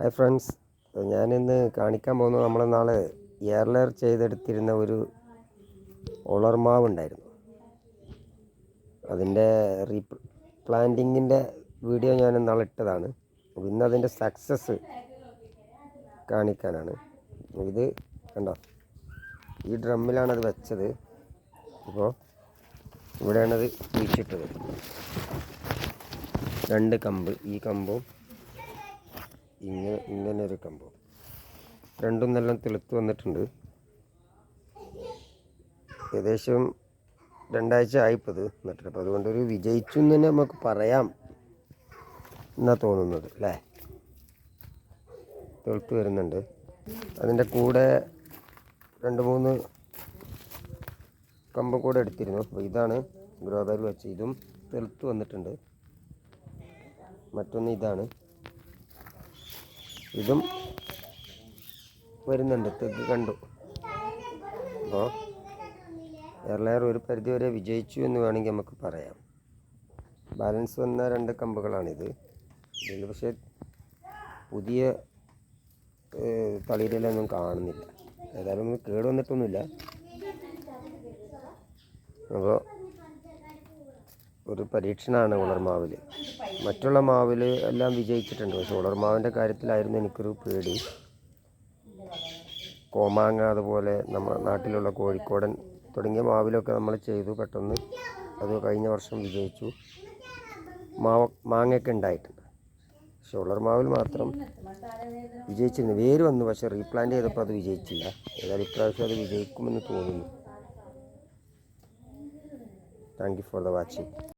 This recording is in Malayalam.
ഹായ് ഫ്രണ്ട്സ് ഞാനിന്ന് കാണിക്കാൻ പോകുന്നത് നമ്മൾ നാളെ എയർലെയർ ചെയ്തെടുത്തിരുന്ന ഒരു ഒളർമാവ് ഉണ്ടായിരുന്നു. അതിന്റെ റീ പ്ലാന്റിങ്ങിന്റെ വീഡിയോ ഞാൻ നാളെ ഇട്ടതാണ്. ഇന്ന് അതിന്റെ സക്സസ് കാണിക്കാനാണ്. ഇത് കണ്ടോ? ഈ ഡ്രമ്മിലാണ് അത് വെച്ചത്. ഇപ്പോൾ ഇവിടെയാണത് കുഴിച്ചിട്ടത് രണ്ട് കമ്പ്. ഈ കമ്പും ഇങ്ങനെ ഇങ്ങനെ ഒരു കമ്പം. രണ്ടും നല്ല തെളുത്ത് വന്നിട്ടുണ്ട്. ഏകദേശം രണ്ടാഴ്ച ആയിപ്പത് നട്ടിട്ട്. അപ്പോൾ അതുകൊണ്ട് ഒരു വിജയിച്ചു എന്ന് തന്നെ നമുക്ക് പറയാം എന്നാ തോന്നുന്നത് അല്ലേ? തെളുത്ത് വരുന്നുണ്ട്. അതിന്റെ കൂടെ രണ്ട് മൂന്ന് കമ്പ് കൂടെ എടുത്തിരുന്നു. അപ്പോൾ ഇതാണ് ഗ്രോ ബാഗ് വെച്ച്. ഇതും തെളുത്ത് വന്നിട്ടുണ്ട്. മറ്റൊന്ന് ഇതാണ്. ഇതും വരുന്നുണ്ട്. തെക്ക് കണ്ടു. അപ്പോൾ എയർലെയർ ഒരു പരിധിവരെ വിജയിച്ചു എന്ന് വേണമെങ്കിൽ നമുക്ക് പറയാം. ബാലൻസ് വന്ന രണ്ട് കമ്പുകളാണിത്. ഇതിൽ പക്ഷേ പുതിയ തളിരലൊന്നും കാണുന്നില്ല. ഏതായാലും കേടുവന്നിട്ടൊന്നുമില്ല കേട് വന്നിട്ടൊന്നുമില്ല. അപ്പോൾ ഒരു പരീക്ഷണമാണ് ഉണർമാവിൽ മറ്റുള്ള മാവിൽ എല്ലാം വിജയിച്ചിട്ടുണ്ട്. പക്ഷെ ഉണർമാവിന്റെ കാര്യത്തിലായിരുന്നു എനിക്കൊരു പേടി. കോമാങ്ങ അതുപോലെ നമ്മുടെ നാട്ടിലുള്ള കോഴിക്കോടൻ തുടങ്ങിയ മാവിലൊക്കെ നമ്മൾ ചെയ്തു. പെട്ടെന്ന് അത് കഴിഞ്ഞ വർഷം വിജയിച്ചു. മാവ മാങ്ങയൊക്കെ ഉണ്ടായിട്ടുണ്ട്. പക്ഷെ ഉളർമാവിൽ മാത്രം വിജയിച്ചിരുന്നു. വേര് വന്നു. പക്ഷെ റീപ്ലാന്റ് ചെയ്തപ്പോൾ അത് വിജയിച്ചില്ല. ഏതായാലും ഇപ്രാവശ്യം അത് വിജയിക്കുമെന്ന് തോന്നുന്നു. Thank you for the watching